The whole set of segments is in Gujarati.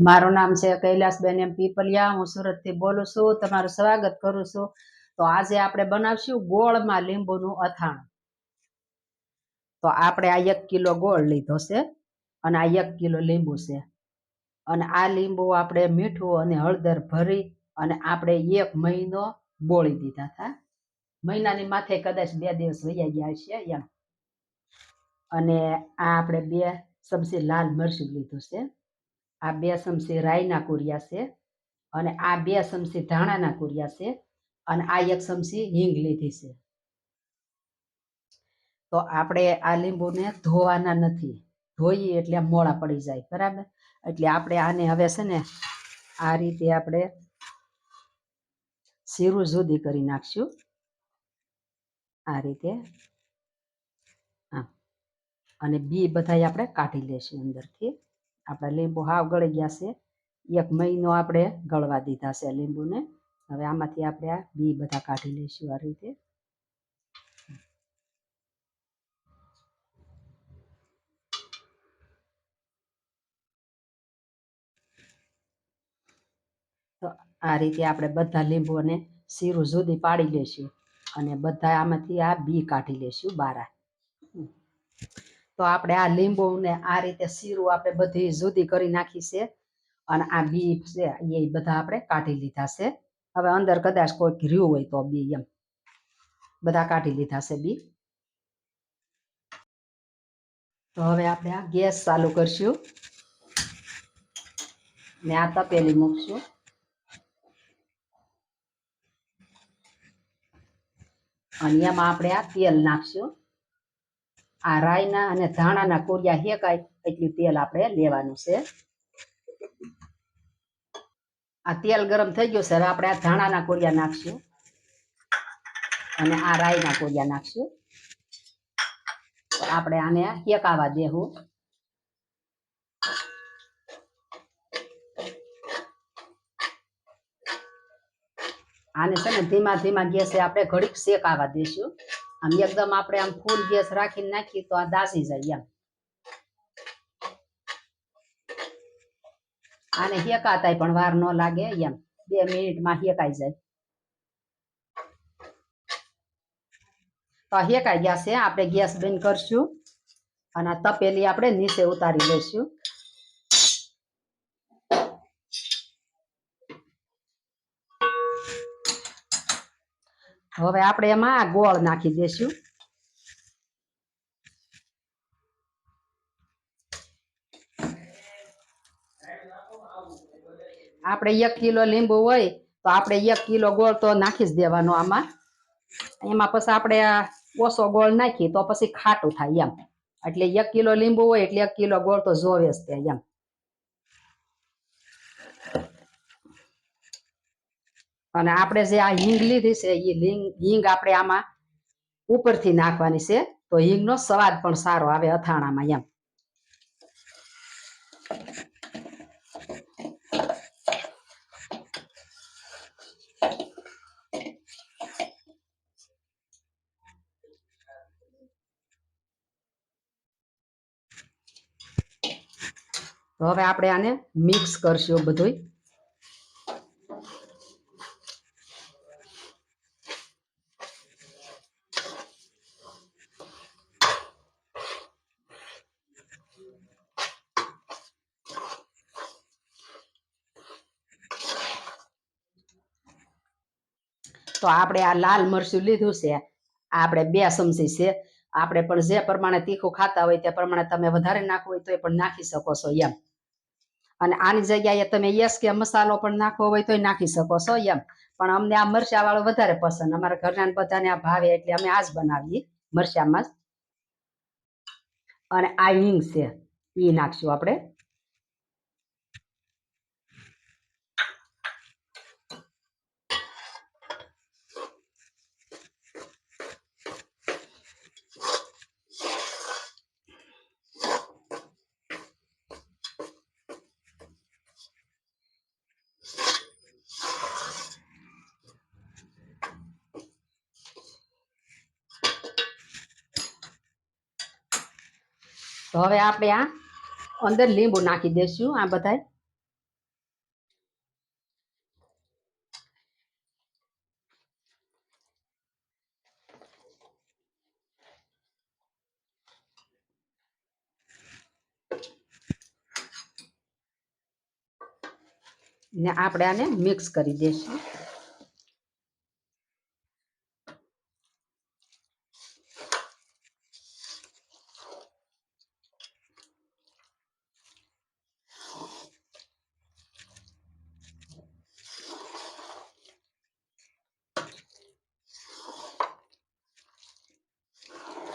મારું નામ છે કૈલાસબેન એમ પીપલિયા. હું સુરતથી બોલું છું. તમારું સ્વાગત કરું છું. તો આજે આપણે બનાવશું ગોળમાં લીંબુનું અથાણું. તો આપણે આ એક કિલો ગોળ લીધો છે અને આ એક કિલો લીંબુ છે. અને આ લીંબુ આપણે મીઠું અને હળદર ભરી અને આપણે એક મહિનો બોળી દીધા હતા. મહિનાની માથે કદાચ બે દિવસ વૈયા ગયા છે એમ. અને આ આપણે બે ચમચી લાલ મરચું લીધું છે. આ બે ચમચી રાઈના કુરિયા છે અને આ બે ચમચી ધાણાના કુરિયા છે અને આ એક ચમચી હિંગ લીધી છે. તો આપણે આ લીંબુને ધોવાના નથી. ધોઈએ એટલે મોળા પડી જાય, બરાબર? એટલે આપણે આને હવે છે ને આ રીતે આપણે શીરું જુદી કરી નાખશું. આ રીતે. અને બી બધાય આપણે કાઢી લેશું અંદરથી. આપણા લીંબુ હાવ ગળી ગયા છે. એક મહિનો આપણે ગળવા દીધા છે લીંબુને. હવે આમાંથી આપણે આ બી બધા કાઢી લઈશું આ રીતે. તો આ રીતે આપણે બધા લીંબુને શીરું જુદી પાડી લેશું અને બધા આમાંથી આ બી કાઢી લેશું બારા. તો આપણે આ લીંબુને આ રીતે શીરું આપણે બધી જુદી કરી નાખી છે. અને આ બી છે, એ બધા આપણે કાઢી લીધા છે. હવે અંદર કદાચ કોઈ રહ્યું હોય તો બી એમ. બધા કાઢી લીધા છે બી. તો હવે આપણે આ ગેસ ચાલુ કરશું. ને આ તપેલી મૂકશું. અને એમાં આપણે આ તેલ નાખશું. આ રાયના અને ધાણાના કોરિયા હેકાય એટલું તેલ આપણે લેવાનું છે. આ તેલ ગરમ થઈ ગયું છે. હવે આપણે આ ધાણાના કોરિયા નાખશું અને આ રાયના કોરિયા નાખશું. આપણે આને હેકાવા દેવું આને છે ને ધીમા ધીમા ગેસે આપણે ઘડીક શેકાવા દેશું. આમ એકદમ આપણે આમ ફૂલ ગેસ રાખીને નાખીએ તો આ દાસી જાય એમ. આને હેકાતાય પણ વાર ન લાગે એમ. બે મિનિટમાં હેકાઈ જાય. તો હેકાઈ ગયા છે. આપણે ગેસ બંધ કરશું. અને આ તપેલી આપણે નીચે ઉતારી લઈશું. હવે આપણે એમાં આ ગોળ નાખી દેશું. આપણે એક કિલો લીંબુ હોય તો આપણે એક કિલો ગોળ તો નાખી જ દેવાનો આમાં. એમાં પછી આપણે ઓછો ગોળ નાખીએ તો પછી ખાટું થાય એમ. એટલે એક કિલો લીંબુ હોય એટલે એક કિલો ગોળ તો જોવે જ તે એમ. અને આપણે જે આ હિંગ લીધી છે એ હિંગ હિંગ આપણે આમાં ઉપરથી નાખવાની છે. તો હિંગનો સ્વાદ પણ સારો આવે અથાણામાં એમ. તો હવે આપણે આને મિક્સ કરશું બધુંય. તો આપણે આ લાલ મરચું લીધું છે. આપણે બે ચમચી છે. આપણે પણ જે પ્રમાણે તીખું ખાતા હોય તે પ્રમાણે તમે વધારે નાખવું હોય તો એ પણ નાખી શકો છો એમ. અને આની જગ્યાએ તમે યસ કે મસાલો પણ નાખવો હોય તો નાખી શકો છો એમ. પણ અમને આ મરચા વાળો વધારે પસંદ. અમારા ઘરના બધાને આ ભાવે એટલે અમે આ જ બનાવીએ મરચામાં અને આ હિંગ છે. એ નાખશું આપણે. તો હવે આપણે આ અંદર લીંબુ નાખી દેશું, આ બધા ને આપણે આને મિક્સ કરી દઈશું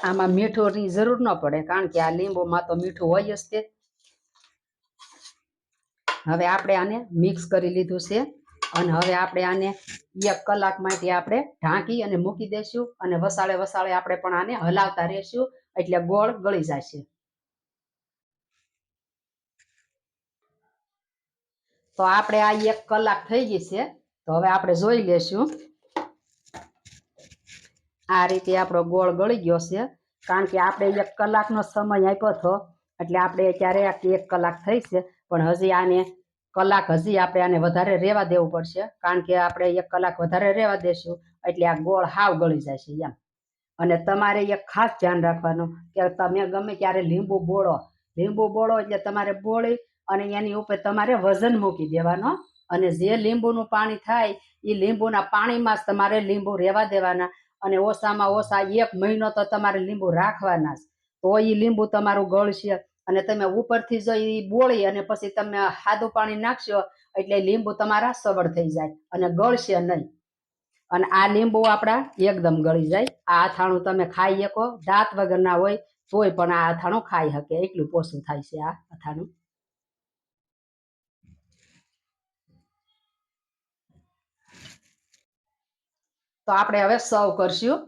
આમાં મીઠુંની જરૂર ન પડે, કારણ કે આ લીંબુમાં તો મીઠું હોય જ તે. હવે આપણે આને મિક્સ કરી લીધું છે અને હવે આપણે આને એક કલાક માટે આપણે ઢાંકી અને મૂકી દઈશું અને વસાળે વસાળે આપણે પણ આને હલાવતા રહેશું એટલે ગોળ ગળી જશે. તો આપણે આ એક કલાક થઈ ગઈ છે, તો હવે આપણે જોઈ લેશું આ રીતે આપણો ગોળ ગળી ગયો છે. કારણ કે આપણે એક કલાકનો સમય આપ્યો હતો, એટલે આપણે અત્યારે એક કલાક થઈ છે, પણ હજી આને કલાક હજી આપણે આને વધારે રહેવા દેવું પડશે, કારણ કે આપણે એક કલાક વધારે રહેવા દેશું, એટલે આ ગોળ હાવ ગળી જશે એમ. અને તમારે એક ખાસ ધ્યાન રાખવાનું કે તમે ગમે ત્યારે લીંબુ બોળો. લીંબુ બોળો એટલે તમારે બોળી અને એની ઉપર તમારે વજન મૂકી દેવાનો. અને જે લીંબુનું પાણી થાય એ લીંબુના પાણીમાં જ તમારે લીંબુ રહેવા દેવાના. અને ઓછામાં ઓછા એક મહિનો તો તમારે લીંબુ રાખવાના જ. તો એ લીંબુ તમારું ગળશે અને તમે ઉપરથી જો એ બોળી અને પછી તમે સાદું પાણી નાખશો એટલે લીંબુ તમારા સવળ થઈ જાય અને ગળશે નહીં. અને આ લીંબુ આપણા એકદમ ગળી જાય. આ અથાણું તમે ખાઈ શકો. દાંત વગરના હોય તોય પણ આ અથાણું ખાઈ શકે. એટલું પોસું થાય છે આ અથાણું. તો આપણે હવે સર્વ કરશું.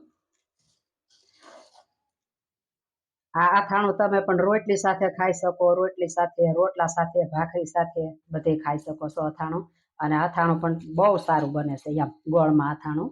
આ અથાણું તમે પણ રોટલી સાથે ખાઈ શકો, રોટલી સાથે, રોટલા સાથે, ભાખરી સાથે બધે ખાઈ શકો છો અથાણું. અને અથાણું પણ બહુ સારું બને છે એમ ગોળમાં અથાણું.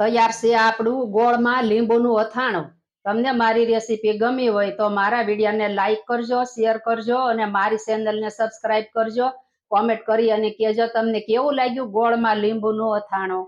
તૈયાર છે આપણું ગોળમાં લીંબુનું અથાણું. તમને મારી રેસીપી ગમી હોય તો મારા વિડીયોને લાઈક કરજો, શેર કરજો અને મારી ચેનલને સબસ્ક્રાઇબ કરજો. કોમેન્ટ કરી અને કહેજો તમને કેવું લાગ્યું ગોળમાં લીંબુનું અથાણું.